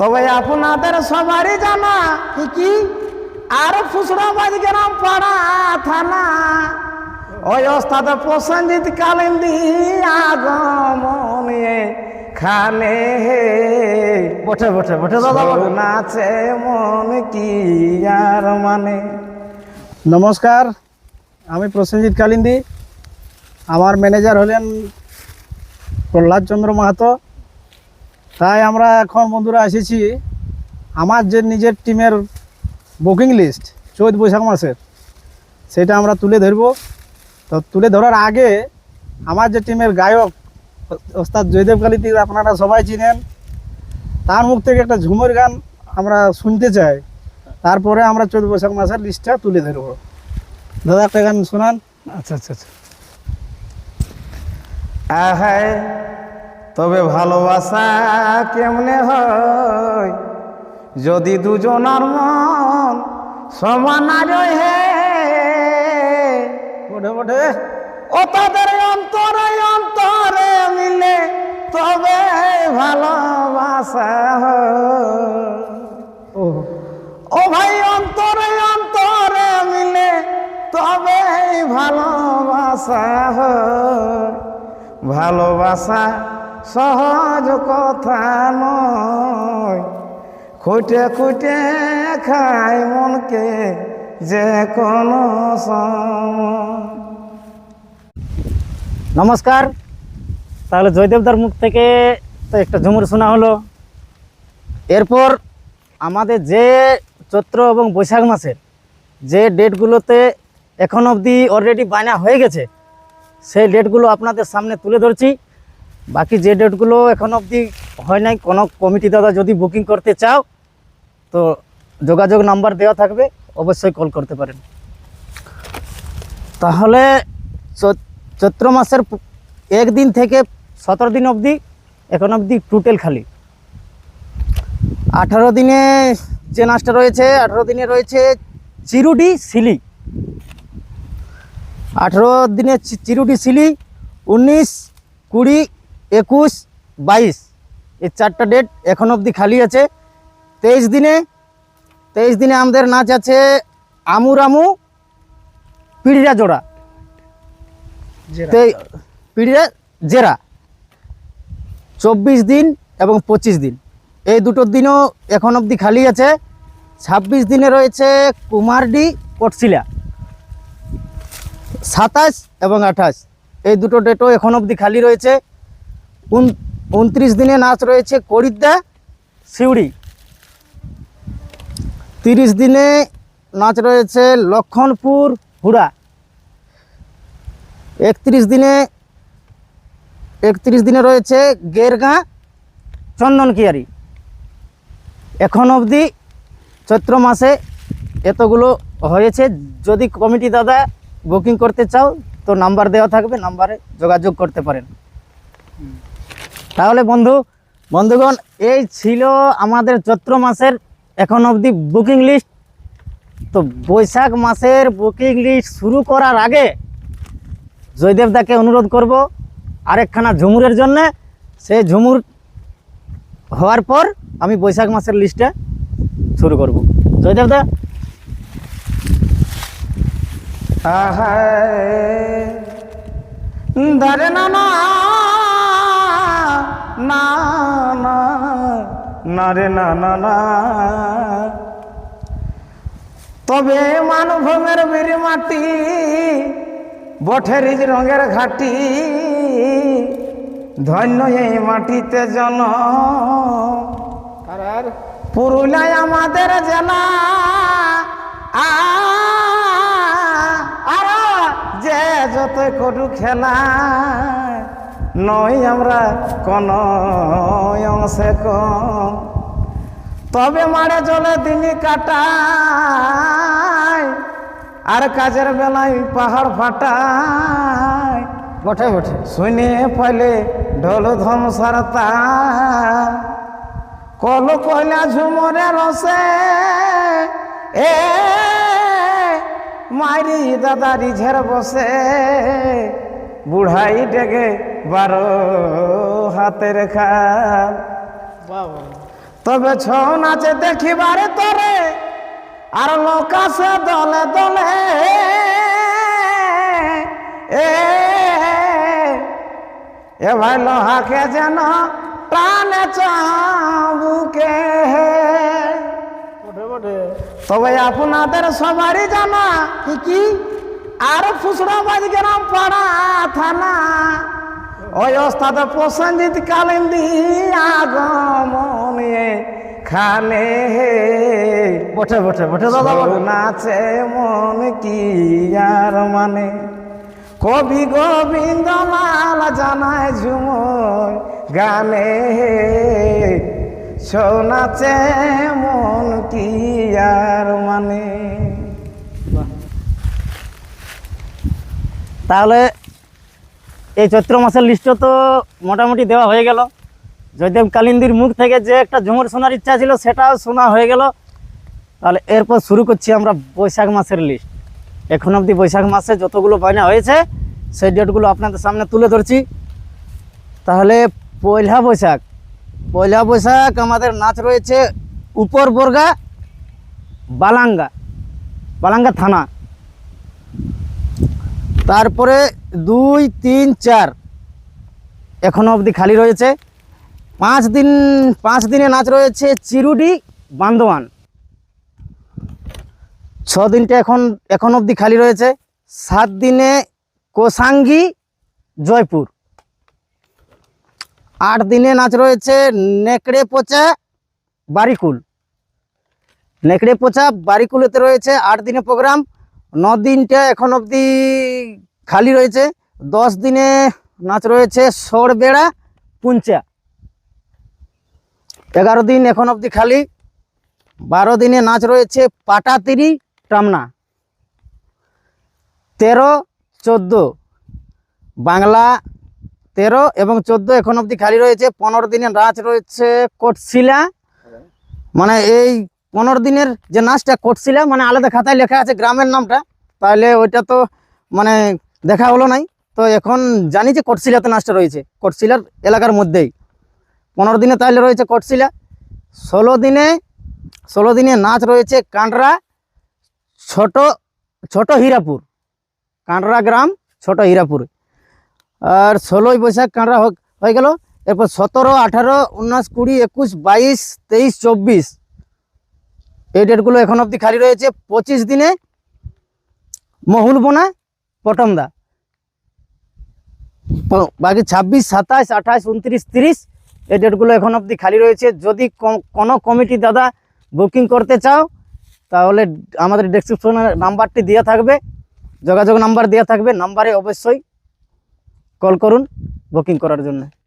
তবে আপনাদের সবারই জানা কি আর ফুসড়াবাদ গ্রাম পাড়া থানা। ওই ওস্তাদ প্রসঞ্জিত কালিন্দি আগমন খানে বটে বটে বটে বটে নাচে মন কি আর মানে। নমস্কার আমি প্রসেনজিৎ কালিন্দি। আমার ম্যানেজার হলেন প্রহ্লাদ চন্দ্র মাহাতো। তাই আমরা এখন, বন্ধুরা, এসেছি আমার যে নিজের টিমের বুকিং লিস্ট চৈত বৈশাখ মাসের, সেটা আমরা তুলে ধরব। তো তুলে ধরার আগে আমার যে টিমের গায়ক ওস্তাদ জয়দেব কালিতি, আপনারা সবাই চিনেন। তার মুখ থেকে একটা ঝুমুর গান আমরা শুনতে চাই। তারপরে আমরা চৈত বৈশাখ মাসের লিস্টটা তুলে ধরবো। দাদা, একটা গান শোনান। আচ্ছা আচ্ছা আচ্ছা। তবে ভালোবাসা কেমনে হয়? যদি দুজনার মন সমান হে বটে বটে ও তাদের অন্তরে অন্তরে মিলে তবে ভালোবাসা ও ও ভাই, অন্তরে অন্তরে মিলে তবে ভালোবাসা ভালোবাসা সহজ কথা নয়। খুঁটে খুঁটে খায় মনকে যে কোনো নমস্কার। তাহলে জয়দেবদার মুখ থেকে তো একটা ঝুমুর শোনা হলো। এরপর আমাদের যে চৈত্র এবং বৈশাখ মাসের যে ডেটগুলোতে এখন অবধি অলরেডি বায়না হয়ে গেছে, সেই ডেটগুলো আপনাদের সামনে তুলে ধরছি। বাকি যে ডেটগুলো এখন অবধি হয় নাই, কোনো কমিটি দাদা যদি বুকিং করতে চাও, তো যোগাযোগ নাম্বার দেওয়া থাকবে, অবশ্যই কল করতে পারেন। তাহলে চৈত্র মাসের একদিন থেকে সতেরো দিন অবধি, এখন অবধি টোটাল খালি। আঠারো দিনে যে নাচটা রয়েছে, আঠারো দিনে রয়েছে চিরুডি সিলি। আঠারো দিনে চিরুডি সিলি, উনিশ কুড়ি একুশ বাইশ। এই চারটা ডেট এখন অবধি খালি আছে। তেইশ দিনে তেইশ দিনে আমাদের নাচ আছে আমু রামু পিড়িয়া জোড়া। তে পিড়িয়া জেরা। চব্বিশ দিন এবং পঁচিশ দিন। এই দুটো দিনও এখন অবধি খালি আছে। ছাব্বিশ দিনে রয়েছে কুমারডি কটশিলা সাতাশ এবং আঠাশ। এই দুটো ডেটও এখন অবধি খালি রয়েছে। উনত্রিশ দিনে নাচ রয়েছে করিদ্দা সিউড়ি। তিরিশ দিনে নাচ রয়েছে লক্ষণপুর হুড়া। একত্রিশ দিনে একত্রিশ দিনে রয়েছে গেরগাঁ চন্দনকিয়ারি এখন অবধি চৈত্র মাসে এতগুলো হয়েছে। যদি কমিটি দাদা বুকিং করতে চাও, তো নাম্বার দেওয়া থাকবে, নাম্বারে যোগাযোগ করতে পারেন। তাহলে বন্ধু, বন্ধুগণ, এই ছিল আমাদের চৈত্র মাসের এখন অবধি বুকিং লিস্ট তো বৈশাখ মাসের বুকিং লিস্ট শুরু করার আগে জয়দেবদাকে অনুরোধ করব আরেকখানা ঝুমুরের জন্য। সেই ঝুমুর হওয়ার পর আমি বৈশাখ মাসের লিস্টটা শুরু করব। জয়দেবদা আহায় ধরে না না না রে না না। না তবে মানভূমের বীর মাটি বঠেরিজ রঙের ঘাটি ধন্য এই মাটিতে জন পুরুলিয়ায় আমাদের জেলা আ আর যে যত করু খেলা। নই আমরা কোন অংশে কম। তবে মারে জলে দিনই কাটায় আর কাজের বেলায় পাহাড় ফাটায়। বটে বটে শুনে পাইলে ঢোল ধমসারতা কল কয়লা ঝুমরে রসে এ মারি দাদারি ঝের বসে। বুড়াই ডেগে বারো হাতের খাল। তবে ছৌ নাচে দেখিবারে তোরে আর লোক আছে দলে দলে। এ এ ভাই লোহাকে যেন প্রাণে চাবুকে। তবে আপনাদের সবারই জানা কি কি? আর ফুসড়াবাজ গ্রাম পাড়া থানা ওই ওস্তাদ প্রসঞ্জিত কালিন্দি আগমন খানে বটে বটে বটে দাদা নাচে মন কি আর মানে? কবি গোবিন্দ লাল জানায় ঝুমর গানে ছৌ নাচে মন কি আর মানে? তাহলে এই চৈত্র মাসের লিস্টও তো মোটামুটি দেওয়া হয়ে গেল। জয়দেব কালিন্দির মুখ থেকে যে একটা ঝুমুর শোনার ইচ্ছা ছিল, সেটাও শোনা হয়ে গেল। তাহলে এরপর শুরু করছি আমরা বৈশাখ মাসের লিস্ট এখন অবধি বৈশাখ মাসে যতগুলো বায়না হয়েছে, সেই ডেটগুলো আপনাদের সামনে তুলে ধরছি। তাহলে পয়লা বৈশাখ। পয়লা বৈশাখ আমাদের নাচ রয়েছে উপর বর্গা বালাঙ্গা। বালাঙ্গা থানা। তারপরে দুই, তিন, চার। এখনও অবধি খালি রয়েছে। পাঁচ দিন, পাঁচ দিনে নাচ রয়েছে চিরুডি বান্দোয়ান। ছ দিনটা এখন এখন অবধি খালি রয়েছে। সাত দিনে কোসাঙ্গি, জয়পুর। আট দিনে নাচ রয়েছে নেকড়ে পচা বারিকুল। নেকড়ে পচা বারিকুলেতে রয়েছে আট দিনে প্রোগ্রাম। ন দিনটা এখন অবধি খালি রয়েছে। দশ দিনে নাচ রয়েছে সরবেড়া, পুঞ্চা। এগারো দিন এখন অবধি খালি। বারো দিনে নাচ রয়েছে পাটাতিরি, টামনা। তেরো, চোদ্দ। বাংলা তেরো এবং চোদ্দ এখন অবধি খালি রয়েছে। পনেরো দিনে নাচ রয়েছে কোটশিলা। মানে এই পনেরো দিনের যে নাচটা কোটশিলা মানে আলাদা খাতায় লেখা আছে গ্রামের নামটা, তাহলে ওইটা তো মানে দেখা হলো নাই। তো এখন জানি যে কটশিলাতে নাচটা রয়েছে, কটশিলার এলাকার মধ্যেই। পনেরো দিনে তাহলে রয়েছে কটশিলা, ষোলো দিনে ষোলো দিনে নাচ রয়েছে কাঁকড়া ছোট ছোট হীরাপুর। কাঁকড়া গ্রাম, ছোট হীরাপুর। আর ষোলোই বৈশাখ হ- হয়ে গেল। এরপর সতেরো, আঠারো উনিশ কুড়ি, একুশ, বাইশ, তেইশ, চব্বিশ। এই ডেটগুলো এখন অবধি খালি রয়েছে পঁচিশ দিনে মহুলবোনা পটমদা বাকি ছাব্বিশ, সাতাশ, আঠাশ, উনত্রিশ, তিরিশ, এই ডেটগুলো এখন অবধি খালি রয়েছে। যদি কোনো কমিটি দাদা বুকিং করতে চাও, তাহলে আমাদের ডেসক্রিপশনে নাম্বারটি দেওয়া থাকবে, যোগাযোগ নাম্বার দেওয়া থাকবে, নাম্বারে অবশ্যই কল করুন বুকিং করার জন্য।